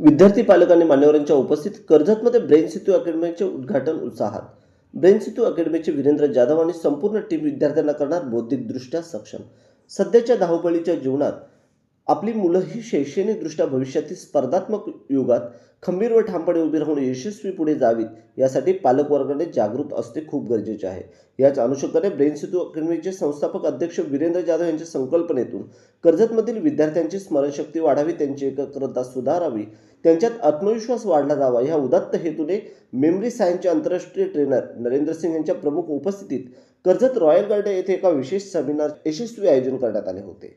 विद्यार्थी पालक आणि मान्यवरांच्या उपस्थित कर्जतमध्ये ब्रेन सेतू अकॅडमीचे उद्घाटन उत्साहात. ब्रेन सेतू अकॅडमीचे वीरेंद्र जाधव आणि संपूर्ण टीम विद्यार्थ्यांना करणार बौद्धिकदृष्ट्या सक्षम. सध्याच्या धावपळीच्या जीवनात आपली मुलं ही शैक्षणिकदृष्ट्या भविष्यातील स्पर्धात्मक युगात खंबीर व ठामपणे उभी राहून यशस्वी पुढे जावीत यासाठी पालकवर्गाने जागृत असणे खूप गरजेचे आहे. याच अनुषंगाने ब्रेन सेतू अकॅडमीचे संस्थापक अध्यक्ष वीरेंद्र जाधव यांच्या संकल्पनेतून कर्जतमधील विद्यार्थ्यांची स्मरणशक्ती वाढावी त्यांची एकाग्रता सुधारावी त्यांच्यात आत्मविश्वास वाढला जावा ह्या उदात्त हेतूने मेमरी सायन्सचे आंतरराष्ट्रीय ट्रेनर नरेंद्र सिंग यांच्या प्रमुख उपस्थितीत कर्जत रॉयल गार्डन येथे एका विशेष सेमिनार यशस्वी आयोजन करण्यात आले होते.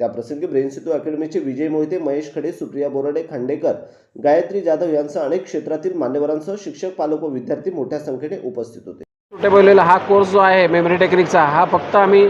त्याप्रसंगी ब्रेन सेतू अकॅडमीचे विजय मोहिते महेश खडे सुप्रिया बोराडे खांडेकर गायत्री जाधव यांसह अनेक क्षेत्रातील मान्यवरांसह शिक्षक पालक व विद्यार्थी मोठ्या संख्येने उपस्थित होते. सुटेबल हा कोर्स जो आहे मेमरी टेक्निकचा हा फक्त आम्ही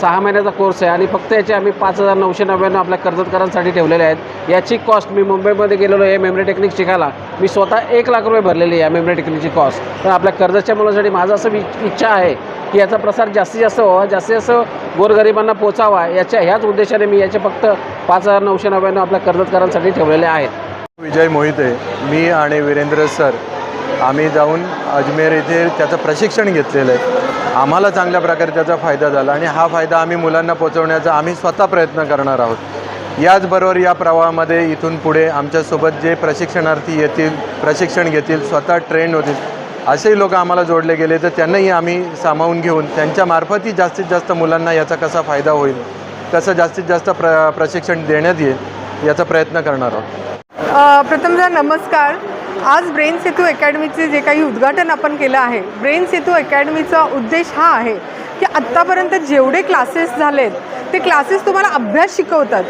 सहा महिन्याचा कोर्स आहे आणि फक्त याचे आम्ही पाच हजार नऊशे नव्याण्णव आपल्या कर्जतकरांसाठी ठेवलेले आहेत. याची कॉस्ट मी मुंबईमध्ये गेलेलो आहे मेमरी टेक्निक शिकायला. मी स्वतः एक लाख रुपये भरलेली आहे या मेमरी टेक्निकची कॉस्ट तर आपल्या कर्जतच्या मुलांसाठी माझं असं इच्छा आहे की याचा प्रसार जास्तीत जास्त व्हावा जास्तीत जास्त गोरगरिबांना पोचावा याच्या ह्याच उद्देशाने मी याचे फक्त पाच हजार नऊशे नव्याण्णव आपल्या कर्जतकरांसाठी ठेवलेले आहेत. विजय मोहिते मी आणि वीरेंद्र सर आम्ही जाऊन अजमेर येथे त्याचं प्रशिक्षण घेतलेलं आहे. आम्हाला चांगल्या प्रकारे त्याचा फायदा झाला आणि हा फायदा आम्ही मुलांना पोचवण्याचा आम्ही स्वतः प्रयत्न करणार आहोत. याचबरोबर या प्रवाहामध्ये इथून पुढे आमच्यासोबत जे प्रशिक्षणार्थी येतील प्रशिक्षण घेतील स्वतः ट्रेंड होतील असेही लोक आम्हाला जोडले गेले तर त्यांनाही आम्ही सामावून घेऊन त्यांच्यामार्फतही जास्तीत जास्त मुलांना याचा कसा फायदा होईल तसं जास्तीत जास्त प्र प्रशिक्षण देण्यात येईल याचा प्रयत्न करणार आहोत. प्रथमतः नमस्कार. आज ब्रेन सेतू अकॅडमीचे जे काही उद्घाटन आपण केलं आहे ब्रेन सेतू अकॅडमीचा उद्देश हा आहे की आत्तापर्यंत जेवढे क्लासेस झालेत ते क्लासेस तुम्हाला अभ्यास शिकवतात.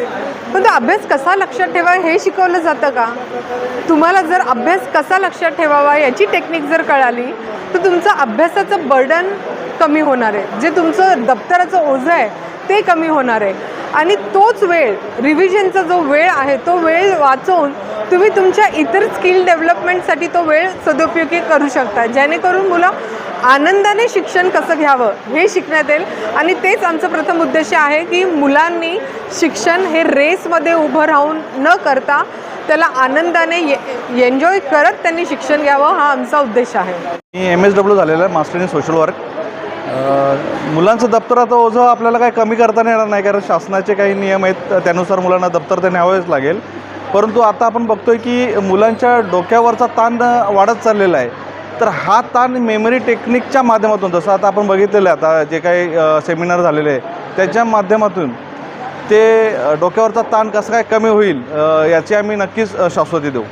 पण तो अभ्यास कसा लक्षात ठेवावा हे शिकवलं जातं का? तुम्हाला जर अभ्यास कसा लक्षात ठेवावा याची टेक्निक जर कळाली तर तुमचं अभ्यासाचं बर्डन कमी होणार आहे. जे तुमचं दप्तराचं ओझं आहे ते कमी होणार आहे. आणि तोच वेळ रिव्हिजनचा जो वेळ आहे तो वेळ वाचवून तुम्ही तुमच्या इतर स्किल डेव्हलपमेंटसाठी तो वेळ सदुपयोगी करू शकता. जेणेकरून मुलं आनंदाने शिक्षण कसं घ्यावं हे शिकण्यात येईल. आणि तेच आमचं प्रथम उद्देश आहे की मुलांनी शिक्षण हे रेसमध्ये उभं राहून न करता त्याला आनंदाने एन्जॉय करत त्यांनी शिक्षण घ्यावं हा आमचा उद्देश आहे. मी एम एस डब्ल्यू झालेलं आहे मास्टर इन सोशल वर्क मुलांचं दप्तराचं ओझं आपल्याला काही कमी करता येणार नाही कारण शासनाचे काही नियम आहेत त्यानुसार मुलांना दप्तर ते न्यावेच लागेल. परंतु आता आपण बघतोय की मुलांच्या डोक्यावरचा ताण वाढत चाललेला आहे. तर हा ताण मेमरी टेक्निकच्या माध्यमातून जसं आता आपण बघितलेलं आहे आता जे काही सेमिनार झालेले आहे त्याच्या माध्यमातून ते डोक्यावरचा ताण कसं काय कमी होईल याची आम्ही नक्कीच शाश्वती देऊ.